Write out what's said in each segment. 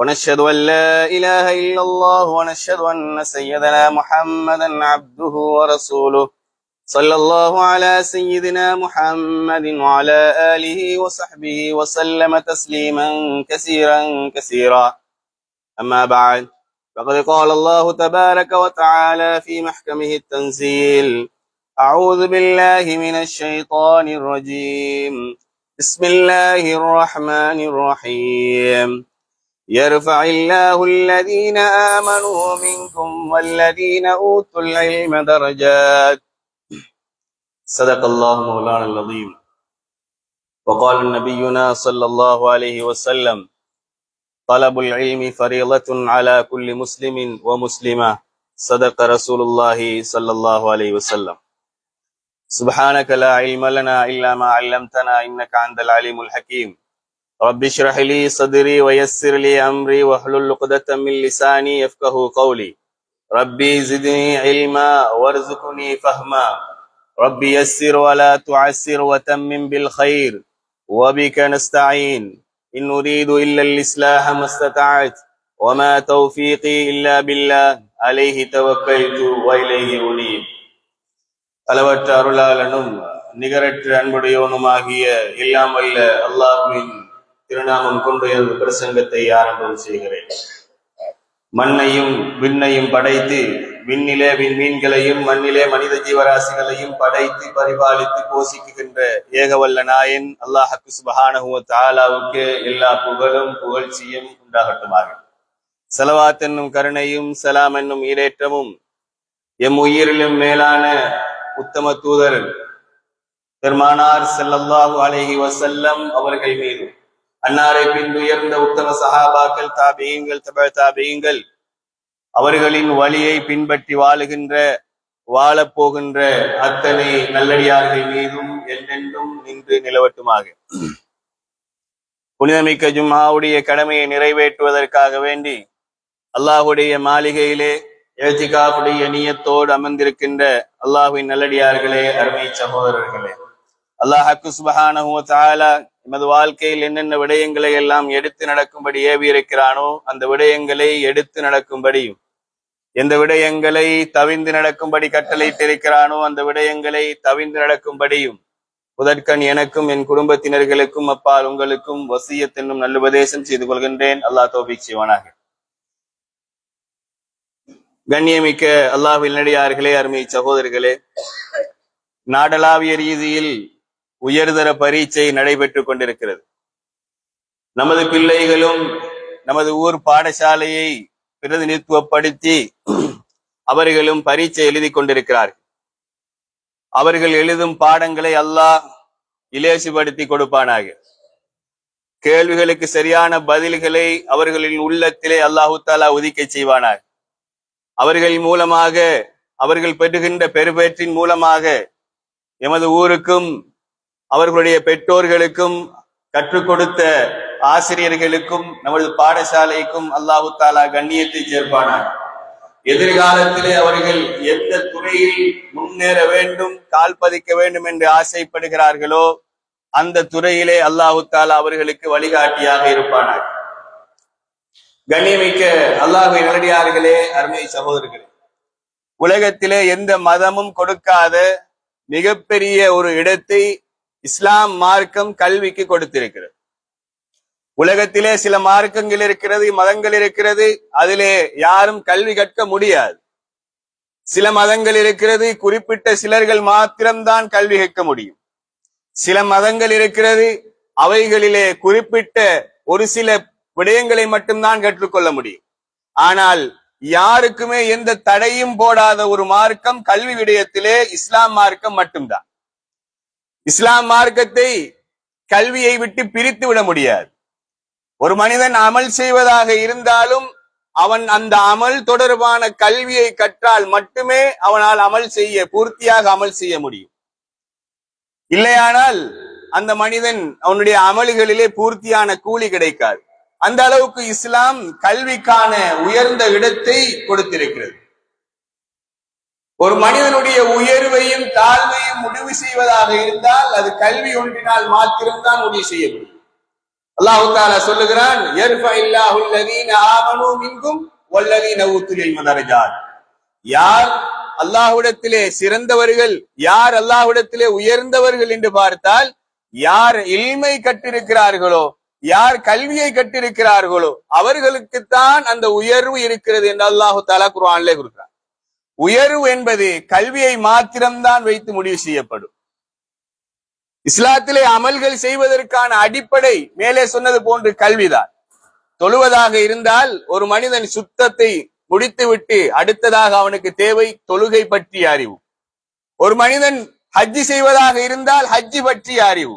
ونشهد أن لا إله إلا الله ونشهد أن سيدنا محمدا عبده ورسوله. صلى الله على سيدنا محمد وعلى آله وصحبه وسلم تسليما كثيرا كثيرا. أما بعد فقد قال الله تبارك وتعالى في محكمه التنزيل أعوذ بالله من الشيطان الرجيم. بسم الله الرحمن الرحيم. يرفع الله الذين آمنوا منكم والذين أوتوا العلم درجات. صدق الله مولانا العظيم. وقال نبينا صلى الله عليه وسلم طلب العلم فريضة على كل مسلم ومسلمة. صدق رسول الله صلى الله عليه وسلم. سبحانك لا علم لنا إلا ما علمتنا إنك أنت العليم الحكيم. رب اشرح لي صدري ويسر لي أمري واحلل عقدة من لساني يفقه قولي ربي زدني علما وارزقني فهما رب يسر ولا تعسر وتمم بالخير وبك نستعين إن أريد إلا الإصلاح ما استطعت وما توفيقي إلا بالله عليه توكلت وإليه أنيب அளவற்ற அருளாளனும் நிகரற்ற அன்புடையவனுமாகிய எல்லாம் வல்ல அல்லாஹ்வின் திருநாமம் கொண்டு எனது பிரசங்கத்தை ஆரம்பம் செய்கிறேன். மண்ணையும் விண்ணையும் படைத்து விண்ணிலே விண்மீன்களையும் மண்ணிலே மனித ஜீவராசிகளையும் படைத்து பரிபாலித்து போஷிக்குகின்ற ஏகவல்ல நாயன் அல்லாஹக்கு சுபஹானஹுவ தாலாவுக்கு எல்லா புகழும் புகழ்ச்சியும் உண்டாகட்டுமாக. செலவாத் என்னும் கருணையும் சலாம் என்னும் ஈடேற்றமும் எம் உயிரிலும் மேலான உத்தம தூதர் பெருமானார் செல்லல்லாஹு அலைஹி வசல்லம் அவர்கள் மீதும் அன்னாரை பின் உயர்ந்த உத்தம சஹாபாக்கள் தாபியங்கள் தப தாபியங்கள் அவர்களின் வழியை பின்பற்றி வாழுகின்ற வாழப் போகின்ற அத்தனை நல்லடியார்கள் மீதும் என்றென்றும் நின்று நிலவட்டுமாக. புனிதமிக்க ஜும்மாவுடைய கடமையை நிறைவேற்றுவதற்காக வேண்டி அல்லாஹுடைய மாளிகையிலே எழுத்திகாவுடைய நியத்தோடு அமர்ந்திருக்கின்ற அல்லாஹுவின் நல்லடியார்களே அருமை சகோதரர்களே. அல்லாஹ் சுபஹானஹு தாலா எமது வாழ்க்கையில் என்னென்ன விடயங்களை எல்லாம் எடுத்து நடக்கும்படி ஏவியிருக்கிறானோ அந்த விடயங்களை எடுத்து நடக்கும்படியும் எந்த விடயங்களை தவிந்து நடக்கும்படி கட்டளையிட்டிருக்கிறானோ அந்த விடயங்களை தவிந்து நடக்கும்படியும் முதற்கண் எனக்கும் என் குடும்பத்தினர்களுக்கும் அப்பால் உங்களுக்கும் வசியத் என்னும் நல்லுபதேசம் செய்து கொள்கின்றேன். அல்லாஹ் தோபிக் செய்வானாக. கண்ணியமிக்க அல்லாஹ் நடிகார்களே அருமை சகோதரர்களே நாடளாவிய ரீதியில் உயர்தர பரீட்சை நடைபெற்றுக் கொண்டிருக்கிறது. நமது பிள்ளைகளும் நமது ஊர் பாடசாலையை பிரதிநிதித்துவப்படுத்தி அவர்களும் பரீட்சை எழுதி கொண்டிருக்கிறார்கள். அவர்கள் எழுதும் பாடங்களை அல்லாஹ் இலேசுபடுத்தி கொடுப்பானாக. கேள்விகளுக்கு சரியான பதில்களை அவர்களின் உள்ளத்திலே அல்லாஹு தாலா உதிக்க செய்வானாக. அவர்கள் மூலமாக அவர்கள் பெறுகின்ற பெருபேற்றின் மூலமாக எமது ஊருக்கும் அவர்களுடைய பெற்றோர்களுக்கும் கற்றுக் கொடுத்த ஆசிரியர்களுக்கும் நமது பாடசாலைக்கும் அல்லாஹு தாலா கண்ணியத்தை சேர்ப்பானார். எதிர்காலத்திலே அவர்கள் எந்த துறையில் முன்னேற வேண்டும் கால் பதிக்க வேண்டும் என்று ஆசைப்படுகிறார்களோ அந்த துறையிலே அல்லாஹு தாலா அவர்களுக்கு வழிகாட்டியாக இருப்பானார். கண்ணியமிக்க அல்லாஹை நேரடியார்களே அருமை சகோதரர்களே. உலகத்திலே எந்த மதமும் கொடுக்காத மிகப்பெரிய ஒரு இடத்தை இஸ்லாம் மார்க்கம் கல்விக்கு கொடுத்திருக்கிறது. உலகத்திலே சில மார்க்கங்கள் இருக்கிறது மதங்கள் இருக்கிறது அதிலே யாரும் கல்வி கற்க முடியாது. சில மதங்கள் இருக்கிறது குறிப்பிட்ட சிலர்கள் மாத்திரம்தான் கல்வி கேட்க முடியும். சில மதங்கள் இருக்கிறது அவைகளிலே குறிப்பிட்ட ஒரு சில விடயங்களை மட்டும்தான் கற்றுக்கொள்ள முடியும். ஆனால் யாருக்குமே எந்த தடையும் போடாத ஒரு மார்க்கம் கல்வி விடயத்திலே இஸ்லாம் மார்க்கம் மட்டும்தான். இஸ்லாம் மார்க்கத்தை கல்வியை விட்டு பிரித்து விட முடியாது. ஒரு மனிதன் அமல் செய்வதாக இருந்தாலும் அவன் அந்த அமல் தொடர்பான கல்வியை கற்றால் மட்டுமே அவனால் அமல் செய்ய பூர்த்தியாக அமல் செய்ய முடியும். இல்லையானால் அந்த மனிதன் அவனுடைய அமல்களிலே பூர்த்தியான கூலி கிடைக்காது. அந்த அளவுக்கு இஸ்லாம் கல்விக்கான உயர்ந்த இடத்தை கொடுத்திருக்கிறது. ஒரு மனிதனுடைய உயர்வையும் தாழ்வையும் முடிவு செய்வதாக இருந்தால் அது கல்வி ஒன்றினால் மாத்திரம்தான் முடிவு செய்ய முடியும். அல்லாஹு தாலா சொல்லுகிறான் "யர்ஃப இல்லாஹு அல்லதீன ஆமனூ மின்கும் வல்லதீன ஊத்துல் இல்ம யார் அல்லாஹ்விடத்திலே சிறந்தவர்கள் யார் அல்லாஹ்விடத்திலே உயர்ந்தவர்கள் என்று பார்த்தால் யார் இல்மை கற்றிருக்கிறார்களோ யார் கல்வியை கட்டிருக்கிறார்களோ அவர்களுக்குத்தான் அந்த உயர்வு இருக்கிறது என்று அல்லாஹு தாலா குர்ஆனிலே கொடுக்கிறார் உயர்வு என்பது கல்வியை மாத்திரம்தான் வைத்து முடிவு செய்யப்படும். இஸ்லாத்திலே அமல்கள் செய்வதற்கான அடிப்படை மேலே சொன்னது போன்று கல்விதான். தொழுவதாக இருந்தால் ஒரு மனிதன் சுத்தத்தை முடித்துவிட்டு அடுத்ததாக அவனுக்கு தேவை தொழுகை பற்றிய அறிவு. ஒரு மனிதன் ஹஜ்ஜி செய்வதாக இருந்தால் ஹஜ்ஜி பற்றிய அறிவு.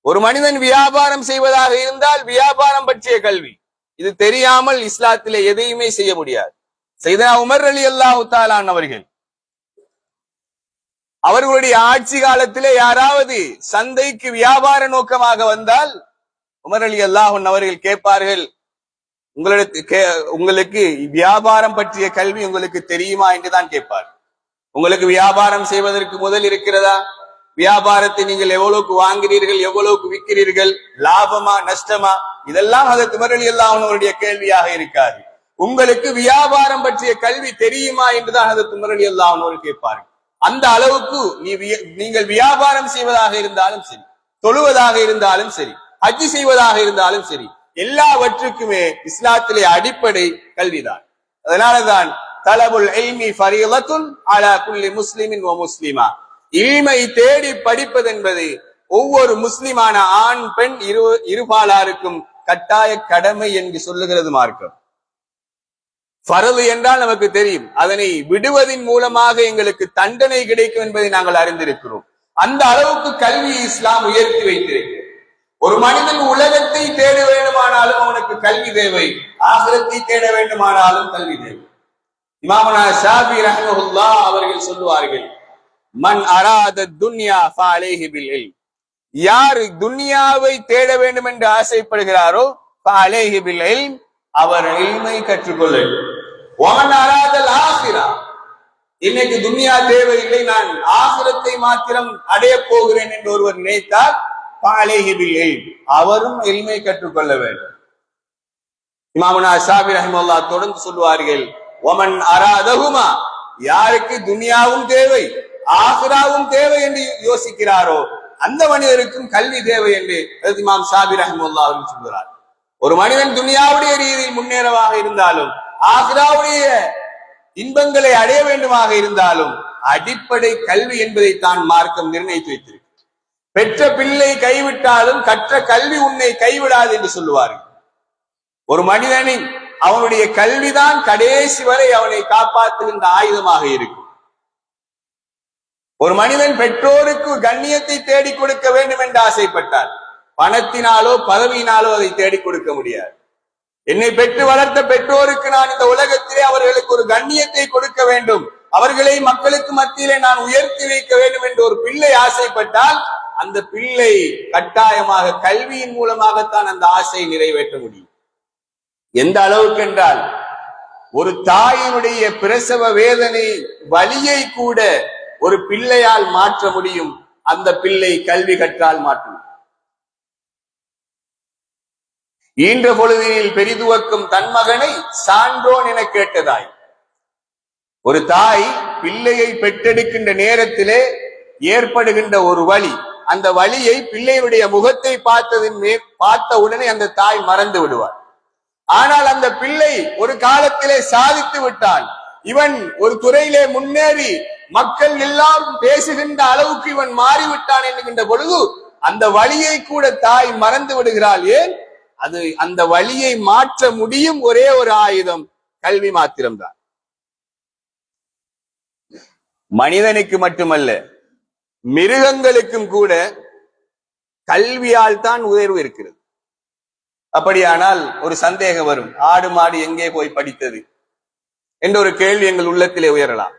ஒரு மனிதன் வியாபாரம் செய்வதாக இருந்தால் வியாபாரம் பற்றிய கல்வி. இது தெரியாமல் இஸ்லாத்திலே எதையுமே செய்ய முடியாது. செய்தா உமர் அலி அல்லாஹு தாலான் அவர்கள் அவர்களுடைய ஆட்சி காலத்திலே யாராவது சந்தைக்கு வியாபார நோக்கமாக வந்தால் உமர் அலி அல்லாஹன் அவர்கள் கேட்பார்கள் உங்களுக்கு உங்களுக்கு வியாபாரம் பற்றிய கல்வி உங்களுக்கு தெரியுமா? என்று தான் கேட்பார் உங்களுக்கு வியாபாரம் செய்வதற்கு முதல் இருக்கிறதா? வியாபாரத்தை நீங்கள் எவ்வளவுக்கு வாங்குறீர்கள் எவ்வளவுக்கு விற்கிறீர்கள்? லாபமா நஷ்டமா? இதெல்லாம் அதற்கு உமர் அலி அல்லாஹன் அவருடைய கேள்வியாக இருக்காது. உங்களுக்கு வியாபாரம் பற்றிய கல்வி தெரியுமா என்றுதான் அதற்கு உமர் அலி அல்லாஹன் கேட்பார்கள். அந்த அளவுக்கு நீ விய- நீங்கள் வியாபாரம் செய்வதாக இருந்தாலும் சரி தொழுவதாக இருந்தாலும் சரி ஹஜ்ஜி செய்வதாக இருந்தாலும் சரி எல்லாவற்றுக்குமே இஸ்லாத்திலே அடிப்படை கல்விதான். அதனாலதான் தலபுல் இல்மி ஃபரீலத்துன் அலா குல்லி முஸ்லிமின் ஓ முஸ்லிமா. இல்மை தேடி படிப்பது என்பது ஒவ்வொரு முஸ்லிமான ஆண் பெண் இரு இருபாலாருக்கும் கட்டாய கடமை என்று சொல்லுகிறது மார்க்கம் பரவு என்றால் நமக்கு தெரியும். அதனை விடுவதின் மூலமாக எங்களுக்கு தண்டனை கிடைக்கும் என்பதை நாங்கள் அறிந்திருக்கிறோம். அந்த அளவுக்கு கல்வி இஸ்லாம் உயர்த்தி வைத்திருக்கிறது. ஒரு மனிதன் உலகத்தை தேட வேண்டுமானாலும் அவனுக்கு கல்வி தேவை. ஆசிரத்தை தேட வேண்டுமானாலும் கல்வி தேவை. இமாமனா ஷாபி ரஹ்மஹுல்லா அவர்கள் சொல்லுவார்கள் மன் அராத துன்யா யார் துன்யாவை தேட வேண்டும் என்று ஆசைப்படுகிறாரோ அவர் எளிமை கற்றுக்கொள்ள வேண்டும் அராதல் ஆசிரா இன்னைக்கு துன்யா தேவையில்லை நான் ஆசிரத்தை மாத்திரம் அடைய போகிறேன் என்று ஒருவர் நினைத்தால் ஃபஅலைஹி அவரும் எளிமை கற்றுக்கொள்ள வேண்டும். இமாமனா ஷாபி ரஹிமல்லா தொடர்ந்து சொல்லுவார்கள் ஒமன் அராதகுமா யாருக்கு துனியாவும் தேவை ஆசுராவும் தேவை என்று யோசிக்கிறாரோ அந்த மனிதருக்கும் கல்வி தேவை என்று இமாம் ஷாபி ரஹிமுல்லா அவர்கள் சொல்கிறார். ஒரு மனிதன் துனியாவுடைய ரீதியில் முன்னேறவாக இருந்தாலும் ஆக்ராவுடைய இன்பங்களை அடைய வேண்டுமாக இருந்தாலும் அடிப்படை கல்வி என்பதை தான் மார்க்கம் நிர்ணயித்து வைத்திருக்கு பெற்ற பிள்ளை கைவிட்டாலும் கற்ற கல்வி உன்னை கைவிடாது என்று சொல்லுவார்கள். ஒரு மனிதனின் அவனுடைய கல்விதான் கடைசி வரை அவனை காப்பாற்றுகின்ற ஆயுதமாக இருக்கும். ஒரு மனிதன் பெற்றோருக்கு கண்ணியத்தை தேடிக் கொடுக்க வேண்டும் என்று ஆசைப்பட்டார் பணத்தினாலோ பதவியினாலோ அதை தேடிக் கொடுக்க முடியாது. என்னை பெற்று வளர்த்த பெற்றோருக்கு நான் இந்த உலகத்திலே அவர்களுக்கு ஒரு கண்ணியத்தை கொடுக்க வேண்டும். அவர்களை மக்களுக்கு மத்தியிலே நான் உயர்த்தி வைக்க வேண்டும் என்று ஒரு பிள்ளை ஆசைப்பட்டால் அந்த பிள்ளை கட்டாயமாக கல்வியின் மூலமாகத்தான் அந்த ஆசையை நிறைவேற்ற முடியும். எந்த அளவுக்கு என்றால் ஒரு தாயினுடைய பிரசவ வேதனை வலியை கூட ஒரு பிள்ளையால் மாற்ற முடியும். அந்த பிள்ளை கல்வி கற்றால் மாற்றும் ஈன்ற பொழுதினில் பெரிதுவக்கும் தன் மகனை சான்றோன் என கேட்டதாய். ஒரு தாய் பிள்ளையை பெற்றெடுக்கின்ற நேரத்திலே ஏற்படுகின்ற ஒரு வழி அந்த வழியை பிள்ளையுடைய முகத்தை பார்த்ததின் மே பார்த்த உடனே அந்த தாய் மறந்து விடுவார் ஆனால் அந்த பிள்ளை ஒரு காலத்திலே சாதித்து விட்டான். இவன் ஒரு துறையிலே முன்னேறி மக்கள் எல்லாரும் பேசுகின்ற அளவுக்கு இவன் மாறிவிட்டான் என்கின்ற பொழுது அந்த வழியை கூட தாய் மறந்து விடுகிறாள். ஏன்? அது அந்த வழியை மாற்ற முடியும் ஒரே ஒரு ஆயுதம் கல்வி மாத்திரம்தான். மனிதனுக்கு மட்டுமல்ல மிருகங்களுக்கும் கூட கல்வியால் தான் உயர்வு இருக்கிறது. அப்படியானால் ஒரு சந்தேகம் வரும் ஆடு மாடு எங்கே போய் படித்தது? என்ற ஒரு கேள்வி எங்கள் உள்ளத்திலே உயரலாம்.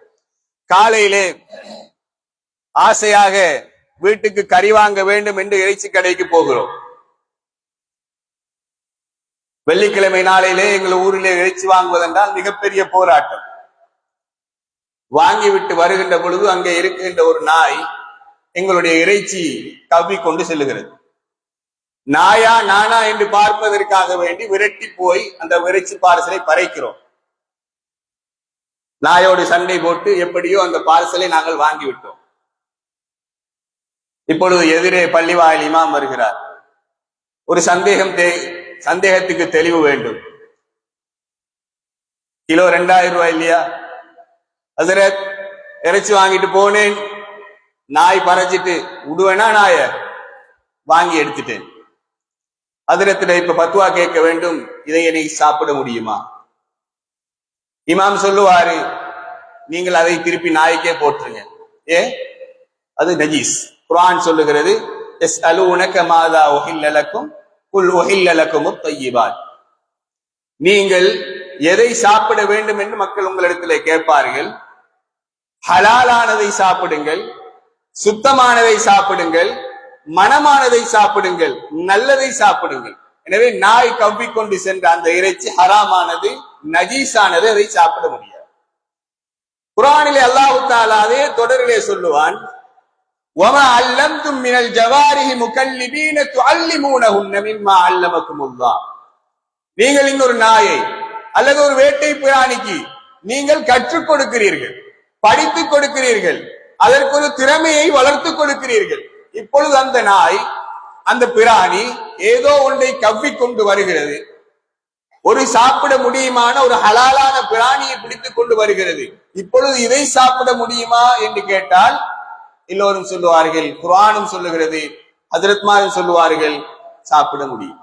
காலையிலே ஆசையாக வீட்டுக்கு கறி வாங்க வேண்டும் என்று இறைச்சி கடைக்கு போகிறோம். வெள்ளிக்கிழமை நாளையிலே எங்கள் ஊரிலே இறைச்சி வாங்குவதென்றால் மிகப்பெரிய போராட்டம். வாங்கிவிட்டு வருகின்ற பொழுது அங்கே இருக்கின்ற ஒரு நாய் எங்களுடைய இறைச்சி கவ்வி கொண்டு செல்லுகிறது. நாயா நானா என்று பார்ப்பதற்காக வேண்டி விரட்டி போய் அந்த இறைச்சி பார்சலை பறைக்கிறோம். நாயோடு சண்டை போட்டு எப்படியோ அந்த பார்சலை நாங்கள் வாங்கிவிட்டோம். இப்பொழுது எதிரே பள்ளிவாயில் இமாம் வருகிறார். ஒரு சந்தேகம் தே- சந்தேகத்துக்கு தெளிவு வேண்டும். கிலோ ரெண்டாயிரம் ரூபாய் இல்லையா? ஹசரத் இறைச்சி வாங்கிட்டு போனேன். நாய் பறைச்சிட்டு விடுவேனா நாய? வாங்கி எடுத்துட்டேன். அதிரத்துல இப்ப பத்துவா கேட்க வேண்டும். இதை என்னை சாப்பிட முடியுமா? இமாம் சொல்லுவாரு நீங்கள் அதை திருப்பி நாய்க்கே போட்டுருங்க ஏ? அது நஜீஸ். குரான் சொல்லுகிறது எஸ் அலு உனக்க மாதா ஒஹில்லலக்கும் குல் ஒஹில்லலக்கும் தையிபாத். நீங்கள் எதை சாப்பிட வேண்டும் என்று மக்கள் உங்களிடத்தில் கேட்பார்கள். ஹலாலானதை சாப்பிடுங்கள் சுத்தமானதை சாப்பிடுங்கள் மனமானதை சாப்பிடுங்கள் நல்லதை சாப்பிடுங்கள். எனவே நாய் கவ்விக்கொண்டு சென்ற அந்த இறைச்சி ஹராமானது நஜீஸானது அதை சாப்பிட முடியாது. குரானிலே அல்லாஹு தாலா தொடரிலே சொல்லுவான் وَمَا عَلَّمْتُم مِّنَ الْجَوَارِحِ مُكَلِّبِينَ تُعَلِّمُونَهُنَّ مِمَّا عَلَّمَكُمُ اللَّهُ நீங்கள் இன்னொரு நாயை அல்லது ஒரு வேட்டை பிராணிக்கு நீங்கள் கற்றுக் கொடுக்கிறீர்கள் படித்துக் கொடுக்கிறீர்கள் அதற்கு ஒரு திறமையை வளர்த்துக் கொடுக்கிறீர்கள் இப்பொழுது அந்த நாய் அந்த பிராணி ஏதோ ஒன்றை கவ்விக் கொண்டு வருகிறது ஒரு சாப்பிட முடியுமான ஒரு ஹலாலான பிராணியை பிடித்துக் கொண்டு வருகிறது இப்பொழுது இதை சாப்பிட முடியுமா என்று கேட்டால் எல்லோரும் சொல்லுவார்கள் குரானும் சொல்லுகிறது அதிரத்மாரும் சொல்லுவார்கள் சாப்பிட முடியும்.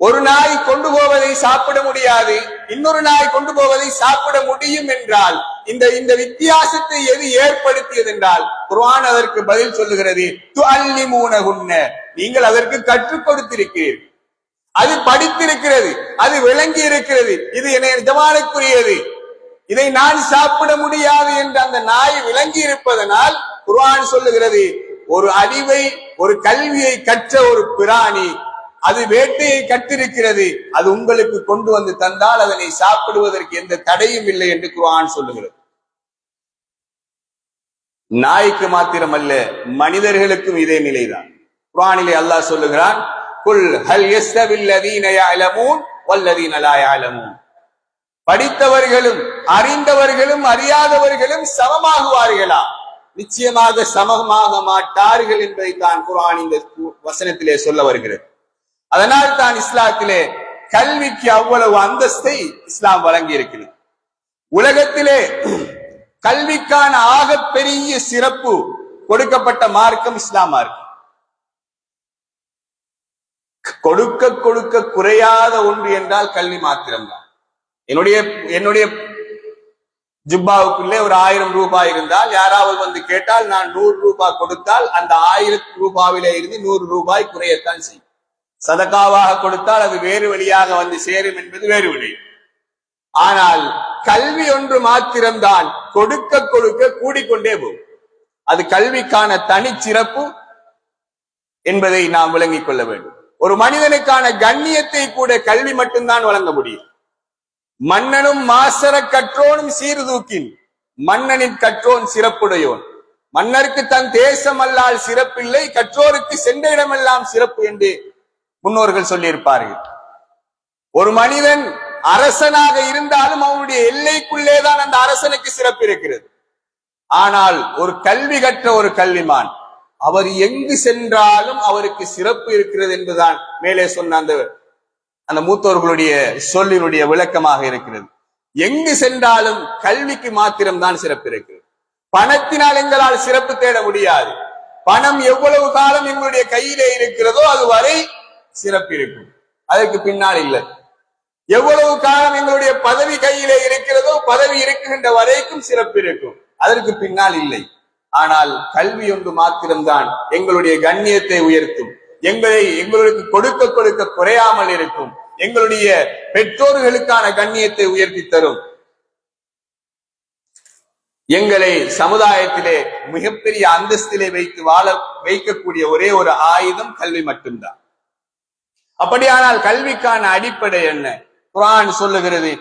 ஒரு நாய் கொண்டு போவதை சாப்பிட முடியாது இன்னொரு நாய் கொண்டு போவதை சாப்பிட முடியும் என்றால் இந்த இந்த வித்தியாசத்தை எது ஏற்படுத்தியது என்றால் குர்ஆன் அதற்கு பதில் சொல்லுகிறது நீங்கள் அதற்கு கற்றுக் கொடுத்திருக்கிறீர்கள் அது படித்திருக்கிறது அது விளங்கி இருக்கிறது இது என்னை நிஜமானக்குரியது. இதை நான் சாப்பிட முடியாது என்று அந்த நாய் விளங்கி இருப்பதனால் குர்ஆன் சொல்லுகிறது ஒரு அறிவை ஒரு கல்வியை கற்ற ஒரு பிராணி அது வேட்டையை கட்டிருக்கிறது அது உங்களுக்கு கொண்டு வந்து தந்தால் அதனை சாப்பிடுவதற்கு எந்த தடையும் இல்லை என்று குர்ஆன் சொல்லுகிறது. நாய்க்கு மாத்திரம் அல்ல மனிதர்களுக்கும் இதே நிலைதான். குரானிலே அல்லாஹ் சொல்லுகிறான் குல் ஹல் யஸ்தவில் யஅலமூன் வல்லதீன லா யஅலமூன். படித்தவர்களும் அறிந்தவர்களும் அறியாதவர்களும் சமமாகுவார்களா? நிச்சயமாக சமமாக மாட்டார்கள் என்பதை தான் குரான் இந்த வசனத்திலே சொல்ல வருகிறது. அதனால் தான் இஸ்லாத்திலே கல்விக்கு அவ்வளவு அந்தஸ்தை இஸ்லாம் வழங்கி இருக்கிறது உலகத்திலே கல்விக்கான ஆக பெரிய சிறப்பு கொடுக்கப்பட்ட மார்க்கம் இஸ்லாம் மார்க்கம் கொடுக்க கொடுக்க குறையாத ஒன்று என்றால் கல்வி மாத்திரம்தான். என்னுடைய என்னுடைய ஜிப்பாவுக்குள்ளே ஒரு ஆயிரம் ரூபாய் இருந்தால் யாராவது வந்து கேட்டால் நான் நூறு ரூபாய் கொடுத்தால் அந்த ஆயிரத்து ரூபாவிலே இருந்து நூறு ரூபாய் குறையத்தான் செய்யும். சதகாவாக கொடுத்தால் அது வேறு வழியாக வந்து சேரும் என்பது வேறு வழி. ஆனால் கல்வி ஒன்று மாத்திரம்தான் கொடுக்க கொடுக்க கூடிக்கொண்டே போகும். அது கல்விக்கான தனிச்சிறப்பு என்பதை நாம் விளங்கிக் கொள்ள வேண்டும். ஒரு மனிதனுக்கான கண்ணியத்தை கூட கல்வி மட்டும்தான் வழங்க முடியும். மன்னனும் மாசர கற்றோனும் சீர்தூக்கின் மன்னனின் கற்றோன் சிறப்புடையோன். மன்னருக்கு தன் தேசம் அல்லால் சிறப்பில்லை கற்றோருக்கு சென்ற இடமெல்லாம் சிறப்பு என்று முன்னோர்கள் சொல்லியிருப்பார்கள். ஒரு மனிதன் அரசனாக இருந்தாலும் அவனுடைய எல்லைக்குள்ளேதான் அந்த அரசனுக்கு சிறப்பு இருக்கிறது. ஆனால் ஒரு கல்வி கற்ற ஒரு கல்விமான் அவர் எங்கு சென்றாலும் அவருக்கு சிறப்பு இருக்கிறது என்பதுதான் மேலே சொன்ன அந்த அந்த மூத்தோர்களுடைய சொல்லினுடைய விளக்கமாக இருக்கிறது. எங்கு சென்றாலும் கல்விக்கு மாத்திரம்தான் சிறப்பு இருக்கிறது பணத்தினால் எங்களால் சிறப்பு தேட முடியாது. பணம் எவ்வளவு காலம் எங்களுடைய கையிலே இருக்கிறதோ அது வரை சிறப்பு இருக்கும். அதற்கு பின்னால் இல்லை. எவ்வளவு காலம் எங்களுடைய பதவி கையிலே இருக்கிறதோ பதவி இருக்குகின்ற வரைக்கும் சிறப்பு இருக்கும். அதற்கு பின்னால் இல்லை. ஆனால் கல்வி ஒன்று மாத்திரம்தான் எங்களுடைய கண்ணியத்தை உயர்த்தும். எங்களை எங்களுக்கு கொடுக்க கொடுக்க குறையாமல் இருக்கும். எங்களுடைய பெற்றோர்களுக்கான கண்ணியத்தை உயர்த்தி தரும். எங்களை சமுதாயத்திலே மிகப்பெரிய அந்தஸ்திலே வைத்து வாழ வைக்கக்கூடிய ஒரே ஒரு ஆயுதம் கல்வி மட்டும்தான். அப்படியானால் கல்விக்கான அடிப்படை என்ன? குரான் சொல்லுகிறது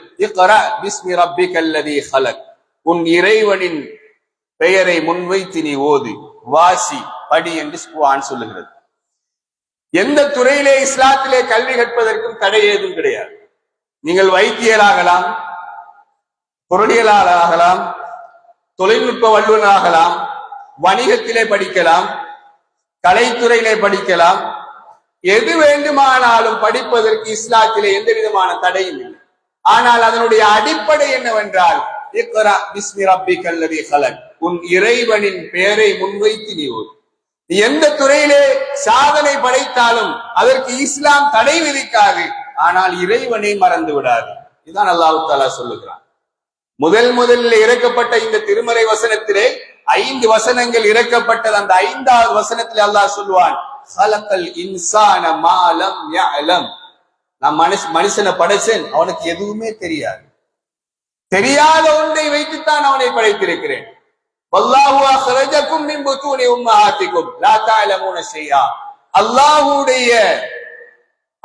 ஹலக். உன் இறைவனின் பெயரை முன்வைத்து நீ ஓது. வாசி படி என்று குரான் சொல்லுகிறது. எந்த துறையிலே இஸ்லாத்திலே கல்வி கற்பதற்கும் தடை ஏதும் கிடையாது. நீங்கள் வைத்தியராகலாம் பொருளியலாளராகலாம் தொழில்நுட்ப வல்லுநராகலாம் வணிகத்திலே படிக்கலாம் கலைத்துறையிலே படிக்கலாம் எது வேண்டுமானாலும் படிப்பதற்கு இஸ்லாத்திலே எந்த விதமான தடையும் இல்லை. ஆனால் அதனுடைய அடிப்படை என்னவென்றால் உன் இறைவனின் பெயரை முன்வைத்து நீ ஒரு எந்த துறையிலே சாதனை படைத்தாலும் அதற்கு இஸ்லாம் தடை விதிக்காது. ஆனால் இறைவனை மறந்து விடாது. இதுதான் அல்லாஹு தாலா சொல்லுகிறான். முதல் முதலில் இறக்கப்பட்ட இந்த திருமறை வசனத்திலே ஐந்து வசனங்கள் இறக்கப்பட்டது. அந்த ஐந்தாவது வசனத்தில் அல்லாஹ் சொல்லுவான் "ஹலக்கல் இன்சான மாலம் யஅலம்." நான் மனுஷ மனுஷனை படைச்சேன் அவனுக்கு எதுவுமே தெரியாது. தெரியாத ஒன்றை வைத்துத்தான் அவனை படைத்திருக்கிறேன். வல்லாஹு அஹ்ரஜக்கும் மின் புத்தூனி உம்மஹாத்திக்கும். லா தஅலமூன ஷைஆ. அல்லாஹ்வுடைய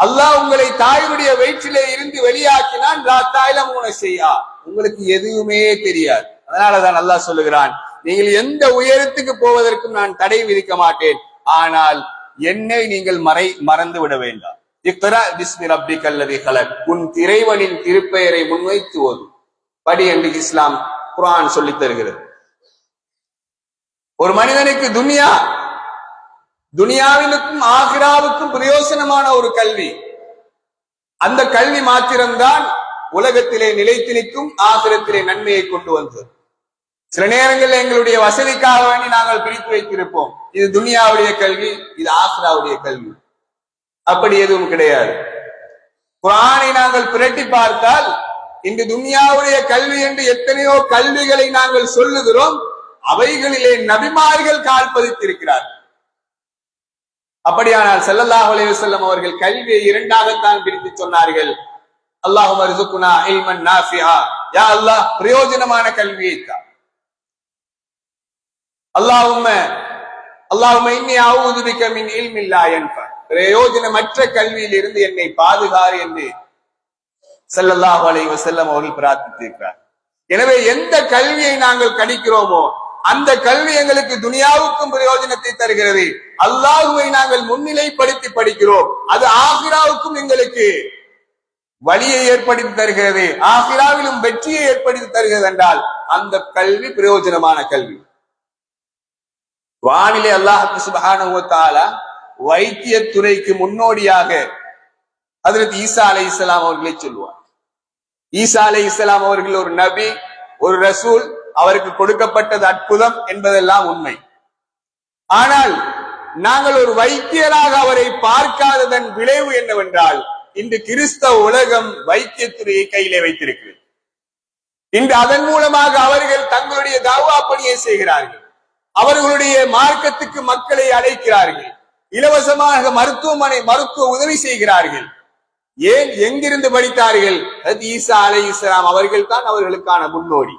அல்லாஹ் உங்களை தாயுடைய வயிற்றிலே இருந்து வெளியாக்கினான். லா தஅலமூன ஷைஆ. உங்களுக்கு எதுவுமே தெரியாது. அதனாலதான் அல்லாஹ் சொல்லுகிறான் நீங்கள் எந்த உயரத்துக்கு போவதற்கும் நான் தடை விதிக்க மாட்டேன். ஆனால் என்னை நீங்கள் மறை மறந்து விட வேண்டாம். இக்ரா பிஸ்மி ரப்பிக்கல் லதீ ஹலக் உன் இறைவனின் திருப்பெயரை முன்வைத்து ஓது. படி என்று இஸ்லாம் குரான் சொல்லித் தருகிறது. ஒரு மனிதனுக்கு துனியா துனியாவினுக்கும் ஆகிராவுக்கும் பிரயோசனமான ஒரு கல்வி. அந்த கல்வி மாத்திரம்தான் உலகத்திலே நிலைத்து நிற்கும் ஆகிரத்திலே நன்மையை கொண்டு வந்தது. சில நேரங்களில் எங்களுடைய வசதிக்காக வேண்டி நாங்கள் பிரித்து வைத்திருப்போம். இது துனியாவுடைய கல்வி இது ஆசிராவுடைய கல்வி. அப்படி எதுவும் கிடையாது. குரானை நாங்கள் புரட்டி பார்த்தால் இன்று துனியாவுடைய கல்வி என்று எத்தனையோ கல்விகளை நாங்கள் சொல்லுகிறோம். அவைகளிலே நபிமார்கள் கால் பதித்திருக்கிறார். அப்படியானால் செல்லல்லாஹ் செல்லம் அவர்கள் கல்வியை இரண்டாகத்தான் பிரித்து சொன்னார்கள். அல்லாஹும் அர்சுக்குனா இல்மன் நாஃபிஆ யா அல்லாஹ் பிரயோஜனமான கல்வியை தான் அல்லாஹும் அல்லாஹும் இன்னி ஆவுதுபிக்க மின் இல்மில்லா என்பார் பிரயோஜனமற்ற கல்வியில் இருந்து என்னை பாதுகார் என்று செல்லல்லாஹ் அலைவ செல்லம் அவர்கள் பிரார்த்தித்திருக்கிறார். எனவே எந்த கல்வியை நாங்கள் கணிக்கிறோமோ அந்த கல்வி எங்களுக்கு துனியாவுக்கும் பிரயோஜனத்தை தருகிறது. அல்லாஹுவை நாங்கள் முன்னிலைப்படுத்தி படிக்கிறோம். அது ஆகிராவுக்கும் எங்களுக்கு வழியை ஏற்படுத்தி தருகிறது. ஆகிராவிலும் வெற்றியை ஏற்படுத்தி தருகிறது என்றால் அந்த கல்வி பிரயோஜனமான கல்வி. வானிலை அல்லாஹு சுபஹானஹு வைத்திய துறைக்கு முன்னோடியாக அதற்கு ஈசா அலை இஸ்லாம் அவர்களை சொல்லுவார். ஈசா அலை இஸ்லாம் அவர்கள் ஒரு நபி ஒரு ரசூல் அவருக்கு கொடுக்கப்பட்டது அற்புதம் என்பதெல்லாம் உண்மை. ஆனால் நாங்கள் ஒரு வைத்தியராக அவரை பார்க்காததன் விளைவு என்னவென்றால் இன்று கிறிஸ்தவ உலகம் வைத்தியத்துறையை கையிலே வைத்திருக்கிறது. இன்று அதன் மூலமாக அவர்கள் தங்களுடைய தாவா பணியை செய்கிறார்கள். அவர்களுடைய மார்க்கத்துக்கு மக்களை அழைக்கிறார்கள். இலவசமாக மருத்துவமனை மருத்துவ உதவி செய்கிறார்கள். ஏன் எங்கிருந்து படித்தார்கள்? ஈசா அலை இஸ்லாம் அவர்கள் தான் அவர்களுக்கான முன்னோடி.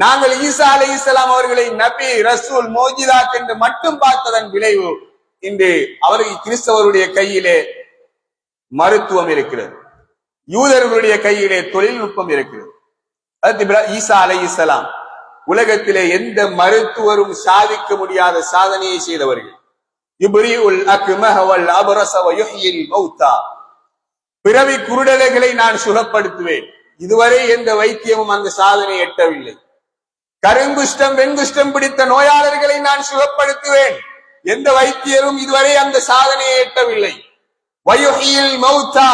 நாங்கள் ஈசா அலை இஸ்லாம் அவர்களை நபி ரசூல் மோஜிதா என்று மட்டும் பார்த்ததன் விளைவு இன்று அவர்கள் கிறிஸ்தவருடைய கையிலே மருத்துவம் இருக்கிறது. யூதர்களுடைய கையிலே தொழில்நுட்பம் இருக்கிறது. ஈசா அலை இஸ்லாம் உலகத்திலே எந்த மருத்துவரும் சாதிக்க முடியாத சாதனையை செய்தவர்கள். இப்ரி உல் அக்மஹவல் அபரஸ வ மௌத்தா. பிறவி குருடலைகளை நான் சுகப்படுத்துவேன். இதுவரை எந்த வைத்தியமும் அந்த சாதனை எட்டவில்லை. கருங்குஷ்டம் வெண்குஷ்டம் பிடித்த நோயாளர்களை நான் சுகப்படுத்துவேன். எந்த வைத்தியரும் இதுவரை அந்த சாதனையை எட்டவில்லை வயோகியில் மௌத்தா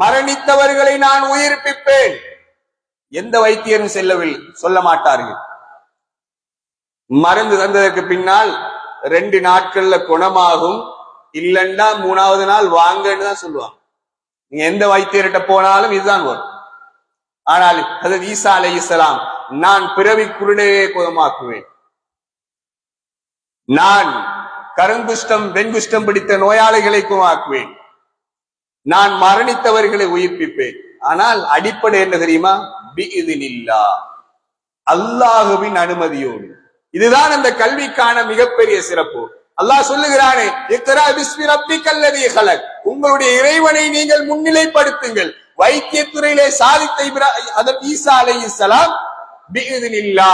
மரணித்தவர்களை நான் உயிர்ப்பிப்பேன். எந்த வைத்தியரும் செல்லவில்லை சொல்ல மாட்டார்கள். மருந்து தந்ததற்கு பின்னால் ரெண்டு நாட்கள்ல குணமாகும். இல்லைன்னா மூணாவது நாள் வாங்கன்னு தான் சொல்லுவாங்க. நீங்க எந்த வைத்தியர்கிட்ட போனாலும் இதுதான் வரும். ஆனால் ஹஜரத் ஈசா அலை இஸ்லாம் நான் பிறவி குருணையே குணமாக்குவேன் நான் கருங்குஷ்டம் வெண்குஷ்டம் பிடித்த நோயாளிகளை குணமாக்குவேன் நான் மரணித்தவர்களை உயிர்ப்பிப்பேன். ஆனால் அடிப்படை என்ன தெரியுமா? பிஇதினில்லா. அல்லாஹுவின் அனுமதியோடு. இதுதான் அந்த கல்விக்கான மிகப்பெரிய சிறப்பு. அல்லாஹ் சொல்லுகிறானே இக்ரா பிஸ்மி ரப்பிக்கல்லதி ஹலக். உங்களுடைய இறைவனை நீங்கள் முன்னிலைப்படுத்துங்கள். வைத்தியத்துறையிலே சாதித்த இப்ரா- அதன் ஈசா அலைஹிஸ்ஸலாம் பிஇதினில்லா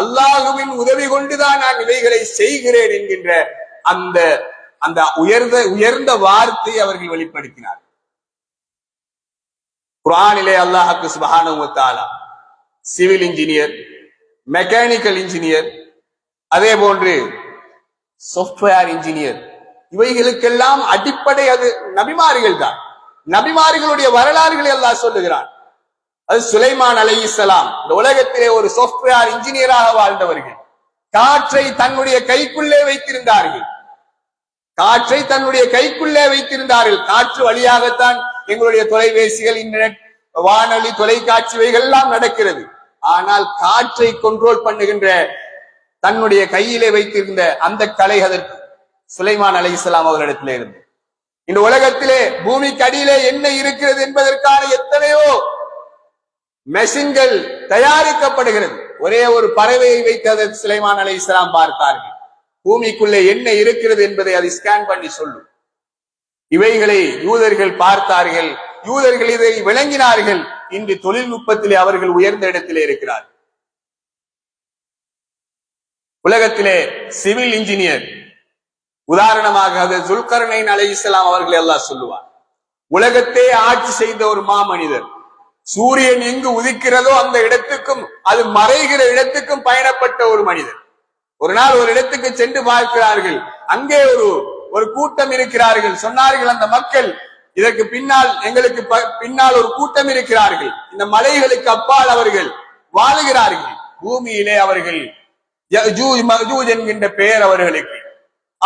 அல்லாஹுவின் உதவி கொண்டுதான் நான் இவைகளை செய்கிறேன் என்கின்ற அந்த அந்த உயர்ந்த உயர்ந்த வார்த்தை அவர்கள் வெளிப்படுத்தினார் குரானிலே அல்லாஹுக்கு சுபஹானஹு சிவில் இன்ஜினியர் மெக்கானிக்கல் இன்ஜினியர் அதே போன்று சாஃப்ட்வேர் இன்ஜினியர் இவைகளுக்கெல்லாம் அடிப்படை அது நபிமார்கள் தான் நபிமார்களுடைய வரலாறுகளை எல்லாம் சொல்லுகிறான். அது சுலைமான் அலை இஸ்லாம் இந்த உலகத்திலே ஒரு சாஃப்ட்வேர் இன்ஜினியராக வாழ்ந்தவர்கள். காற்றை தன்னுடைய கைக்குள்ளே வைத்திருந்தார்கள். காற்றை தன்னுடைய கைக்குள்ளே வைத்திருந்தார்கள். காற்று வழியாகத்தான் எங்களுடைய தொலைபேசிகள் இன்டர்நெட் வானொலி தொலைக்காட்சிவைகள் எல்லாம் நடக்கிறது. ஆனால் காற்றை கண்ட்ரோல் பண்ணுகின்ற தன்னுடைய கையிலே வைத்திருந்த அந்த கலை அதற்கு சுலைமான் அலை இஸ்லாம் அவர்களிடத்திலே இருந்து இந்த உலகத்திலே பூமிக்கு அடியிலே என்ன இருக்கிறது என்பதற்கான எத்தனையோ மெஷின்கள் தயாரிக்கப்படுகிறது. ஒரே ஒரு பறவையை வைத்து அதை சுலைமான் அலை இஸ்லாம் பார்த்தார்கள். பூமிக்குள்ளே என்ன இருக்கிறது என்பதை அதை ஸ்கேன் பண்ணி சொல்லும் இவைகளை யூதர்கள் பார்த்தார்கள். யூதர்கள் இதை விளங்கினார்கள். இன்று தொழில்நுட்பத்திலே அவர்கள் உயர்ந்த இடத்திலே இருக்கிறார் உலகத்திலே சிவில் இன்ஜினியர் உதாரணமாக அது ஜுல்கர்னைன் அலை இஸ்லாம் அவர்கள் எல்லாம் சொல்லுவார் உலகத்தை ஆட்சி செய்த ஒரு மாமனிதர் சூரியன் எங்கு உதிக்கிறதோ அந்த இடத்துக்கும் அது மறைகிற இடத்துக்கும் பயணப்பட்ட ஒரு மனிதர். ஒரு நாள் ஒரு இடத்துக்கு சென்று பார்க்கிறார்கள். அங்கே ஒரு ஒரு கூட்டம் இருக்கிறார்கள். சொன்னார்கள் அந்த மக்கள் இதற்கு பின்னால் எங்களுக்கு ப- பின்னால் ஒரு கூட்டம் இருக்கிறார்கள். இந்த மலைகளுக்கு அப்பால் அவர்கள் வாழுகிறார்கள். பூமியிலே அவர்கள் என்கின்ற பெயர் அவர்களுக்கு.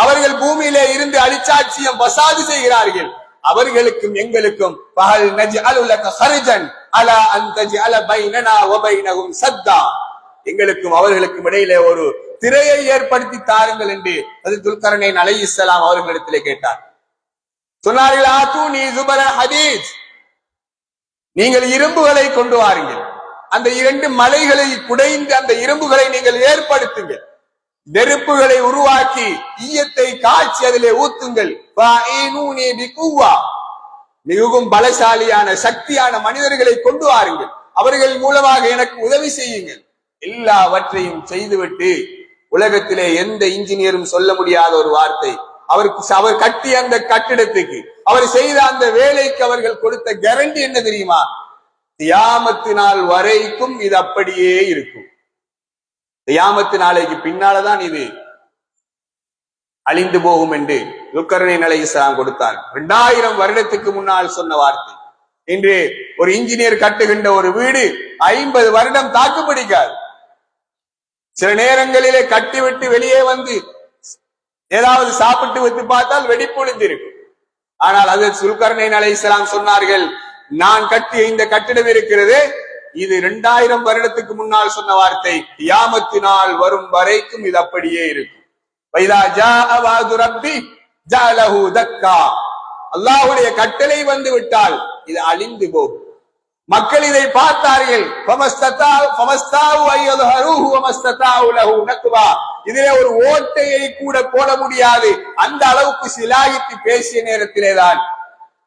அவர்கள் பூமியிலே இருந்து அழிச்சாட்சியம் வசாது செய்கிறார்கள். அவர்களுக்கும் எங்களுக்கும் பகல் நஜ் அலுலக ஹரிஜன் அலா அந்தஜி அல பைனனா ஒபைனகும் சத்தா. எங்களுக்கும் அவர்களுக்கும் இடையிலே ஒரு திரையை ஏற்படுத்தி தாருங்கள் என்று அது துல்கரனை அலை இஸ்லாம் அவர்களிடத்திலே கேட்டார். சொன்னார்கள் ஆத்து நீ ஜுபர ஹதீஜ். நீங்கள் இரும்புகளை கொண்டு வாருங்கள். அந்த இரண்டு மலைகளை குடைந்து அந்த இரும்புகளை நீங்கள் ஏற்படுத்துங்கள். நெருப்புகளை உருவாக்கி ஈயத்தை காய்ச்சி அதிலே ஊத்துங்கள். மிகவும் பலசாலியான சக்தியான மனிதர்களை கொண்டு வாருங்கள். அவர்கள் மூலமாக எனக்கு உதவி செய்யுங்கள். எல்லாவற்றையும் செய்துவிட்டு உலகத்திலே எந்த இன்ஜினியரும் சொல்ல முடியாத ஒரு வார்த்தை. அவருக்கு அவர் கட்டிய அந்த கட்டிடத்துக்கு அவர் செய்த அந்த வேலைக்கு அவர்கள் கொடுத்த கேரண்டி என்ன தெரியுமா? தியாமத்தினால் வரைக்கும் இது அப்படியே இருக்கும். தியாமத்து நாளைக்கு பின்னாலதான் இது அழிந்து போகும் என்று லுக்கரணை நிலை இஸ்லாம் கொடுத்தார். இரண்டாயிரம் வருடத்துக்கு முன்னால் சொன்ன வார்த்தை. இன்று ஒரு இன்ஜினியர் கட்டுகின்ற ஒரு வீடு ஐம்பது வருடம் தாக்கு பிடிக்காது சில நேரங்களிலே கட்டிவிட்டு வெளியே வந்து ஏதாவது சாப்பிட்டு வைத்து பார்த்தால் வெடிப்பொழிந்து இருக்கும் ஆனால் அது சுல்கர்ணை அலை இஸ்லாம் சொன்னார்கள் நான் கட்டிய இந்த கட்டிடம் இருக்கிறது இது இரண்டாயிரம் வருடத்துக்கு முன்னால் சொன்ன வார்த்தை. கியாமத்தினால் வரும் வரைக்கும் இது அப்படியே இருக்கும். அல்லாஹுடைய தக்கா. கட்டளை வந்து விட்டால் இது அழிந்து போகும். மக்கள் இதை பார்த்தார்கள். இதிலே ஒரு ஓட்டையை கூட போட முடியாது. அந்த அளவுக்கு சிலாகித்து பேசிய நேரத்திலேதான்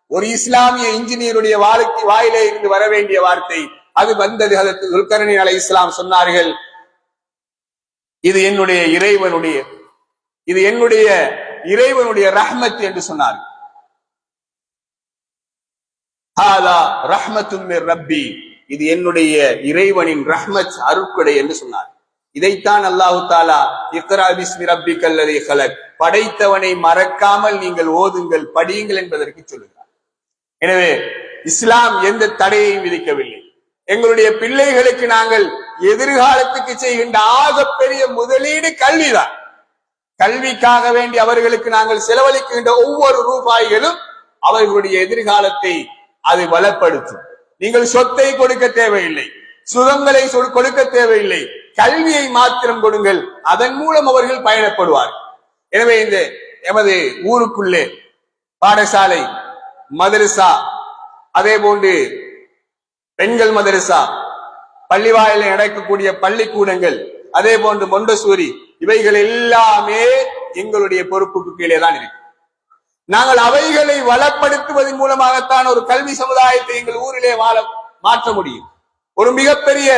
ஒரு இஸ்லாமிய இன்ஜினியருடைய வாழ்க்கை வாயிலே இருந்து வர வேண்டிய வார்த்தை. அது வந்தது அதற்கு துல்கரணி அலை இஸ்லாம் சொன்னார்கள் இது என்னுடைய இறைவனுடைய இது என்னுடைய இறைவனுடைய ரஹ்மத் என்று சொன்னார் ரப்பி இது என்னுடைய இறைவனின் ரஹ்மத் அருட்கொடை என்று சொன்னார் இதைத்தான் அல்லாஹு தாலா இக்ரா பிஸ்மி ரப்பி கல்லதை கலக் படைத்தவனை மறக்காமல் நீங்கள் ஓதுங்கள் படியுங்கள் என்பதற்கு சொல்லுகிறார். எனவே இஸ்லாம் எந்த தடையையும் விதிக்கவில்லை. எங்களுடைய பிள்ளைகளுக்கு நாங்கள் எதிர்காலத்துக்கு செய்கின்ற ஆகப்பெரிய முதலீடு கல்விதான். கல்விக்காக வேண்டி அவர்களுக்கு நாங்கள் செலவழிக்கின்ற ஒவ்வொரு ரூபாய்களும் அவர்களுடைய எதிர்காலத்தை அது வளப்படுத்தும். நீங்கள் சொத்தை கொடுக்க தேவையில்லை சுகங்களை கொடுக்க தேவையில்லை கல்வியை மாத்திரம் கொடுங்கள் அதன் மூலம் அவர்கள் பயணப்படுவார் எனவே இந்த எமது ஊருக்குள்ளே பாடசாலை மதரசா அதே போன்று பெண்கள் மதரசா பள்ளிவாயிலில் நடக்கக்கூடிய பள்ளிக்கூடங்கள் அதே போன்று மொண்டசூரி இவைகள் எல்லாமே எங்களுடைய பொறுப்புக்கு கீழே தான் இருக்கு. நாங்கள் அவைகளை வளப்படுத்துவதன் மூலமாகத்தான் ஒரு கல்வி சமுதாயத்தை எங்கள் ஊரிலே வாழ மாற்ற முடியும். ஒரு மிகப்பெரிய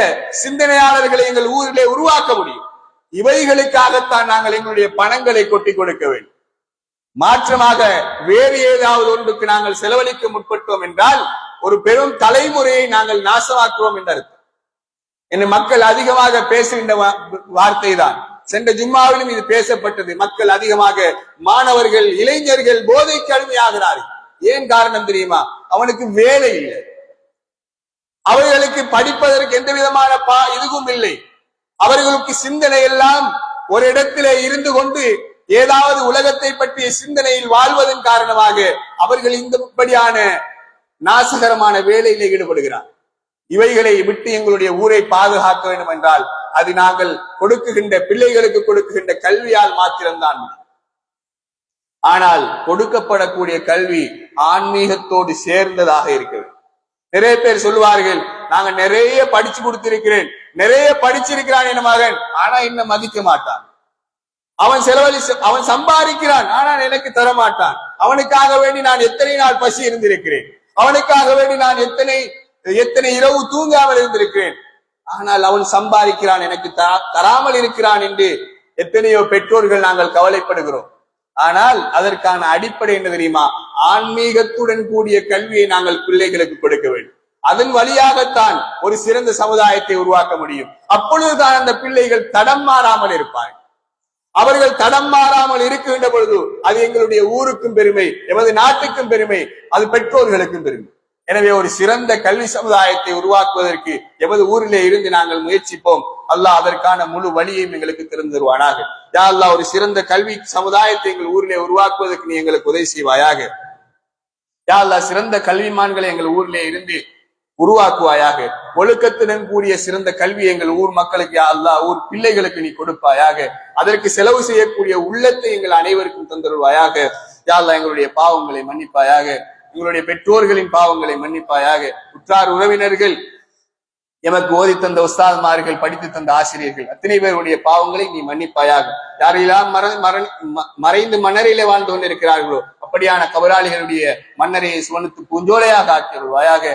சிந்தனையாளர்களை எங்கள் ஊரிலே உருவாக்க முடியும். இவைகளுக்காகத்தான் நாங்கள் எங்களுடைய பணங்களை கொட்டி கொடுக்க வேண்டும். மாற்றமாக வேறு ஏதாவது ஒன்றுக்கு நாங்கள் செலவழிக்க முற்பட்டோம் என்றால் ஒரு பெரும் தலைமுறையை நாங்கள் நாசமாக்குவோம் என்று அர்த்தம். என்று மக்கள் அதிகமாக பேசுகின்ற வார்த்தை தான் சென்ற ஜும்மாவிலும் இது பேசப்பட்டது. மக்கள் அதிகமாக மாணவர்கள் இளைஞர்கள் போதைக்கு அடிமையாகிறார்கள். ஏன் காரணம் தெரியுமா? அவனுக்கு வேலை இல்லை. அவர்களுக்கு படிப்பதற்கு எந்த விதமான பா இதுவும் இல்லை. அவர்களுக்கு சிந்தனை எல்லாம் ஒரு இடத்திலே இருந்து கொண்டு ஏதாவது உலகத்தை பற்றிய சிந்தனையில் வாழ்வதன் காரணமாக அவர்கள் இந்தபடியான நாசகரமான வேலையிலே ஈடுபடுகிறார். இவைகளை விட்டு எங்களுடைய ஊரை பாதுகாக்க வேண்டும் என்றால் அது நாங்கள் கொடுக்குகின்ற பிள்ளைகளுக்கு கொடுக்குகின்ற கல்வியால் மாத்திரம்தான். ஆனால் கொடுக்கப்படக்கூடிய கல்வி ஆன்மீகத்தோடு சேர்ந்ததாக இருக்கிறது நிறைய பேர் சொல்லுவார்கள் நாங்க நிறைய படிச்சு கொடுத்திருக்கிறேன் நிறைய படிச்சிருக்கிறான் என் மகன். ஆனா என்ன மதிக்க மாட்டான். அவன் செலவழி அவன் சம்பாதிக்கிறான் ஆனால் எனக்கு தர மாட்டான் அவனுக்காக வேண்டி நான் எத்தனை நாள் பசி இருந்திருக்கிறேன். அவனுக்காக வேண்டி நான் எத்தனை எத்தனை இரவு தூங்காமல் இருந்திருக்கிறேன். ஆனால் அவன் சம்பாதிக்கிறான் எனக்கு தரா- தராமல் இருக்கிறான் என்று எத்தனையோ பெற்றோர்கள் நாங்கள் கவலைப்படுகிறோம். ஆனால் அதற்கான அடிப்படை என்ன தெரியுமா? ஆன்மீகத்துடன் கூடிய கல்வியை நாங்கள் பிள்ளைகளுக்கு கொடுக்க வேண்டும். அதன் வழியாகத்தான் ஒரு சிறந்த சமுதாயத்தை உருவாக்க முடியும். அப்பொழுதுதான் அந்த பிள்ளைகள் தடம் மாறாமல் இருப்பார்கள். அவர்கள் தடம் மாறாமல் இருக்கின்ற பொழுது அது எங்களுடைய ஊருக்கும் பெருமை எமது நாட்டுக்கும் பெருமை அது பெற்றோர்களுக்கும் பெருமை. எனவே ஒரு சிறந்த கல்வி சமுதாயத்தை உருவாக்குவதற்கு எமது ஊரிலே இருந்து நாங்கள் முயற்சிப்போம். அல்லாஹ் அதற்கான முழு வழியையும் எங்களுக்கு திறந்துருவானாக யா அல்லா ஒரு சிறந்த கல்வி சமுதாயத்தை எங்கள் ஊரிலே உருவாக்குவதற்கு நீ எங்களுக்கு உதவி செய்வாயாக. யா அல்லா சிறந்த கல்விமான்களை எங்கள் ஊரிலே இருந்து உருவாக்குவாயாக. ஒழுக்கத்துடன் கூடிய சிறந்த கல்வி எங்கள் ஊர் மக்களுக்கு யா அல்லாஹ் ஊர் பிள்ளைகளுக்கு நீ கொடுப்பாயாக. அதற்கு செலவு செய்யக்கூடிய உள்ளத்தை எங்கள் அனைவருக்கும் தந்துருவாயாக யாழ்லா எங்களுடைய பாவங்களை மன்னிப்பாயாக. எங்களுடைய பெற்றோர்களின் பாவங்களை மன்னிப்பாயாக. உற்றார் உறவினர்கள் எமக்கு ஓதி தந்த உஸ்தாதுமார்கள் படித்து தந்த ஆசிரியர்கள் அத்தனை பேருடைய பாவங்களை நீ மன்னிப்பாயாக. யாரெல்லாம் மற மரண- ம- மறைந்து மன்னரையிலே வாழ்ந்து கொண்டிருக்கிறார்களோ அப்படியான கபராளிகளுடைய மன்னரையை சுவனத்து பூஞ்சோலையாக ஆக்கிடுவாயாக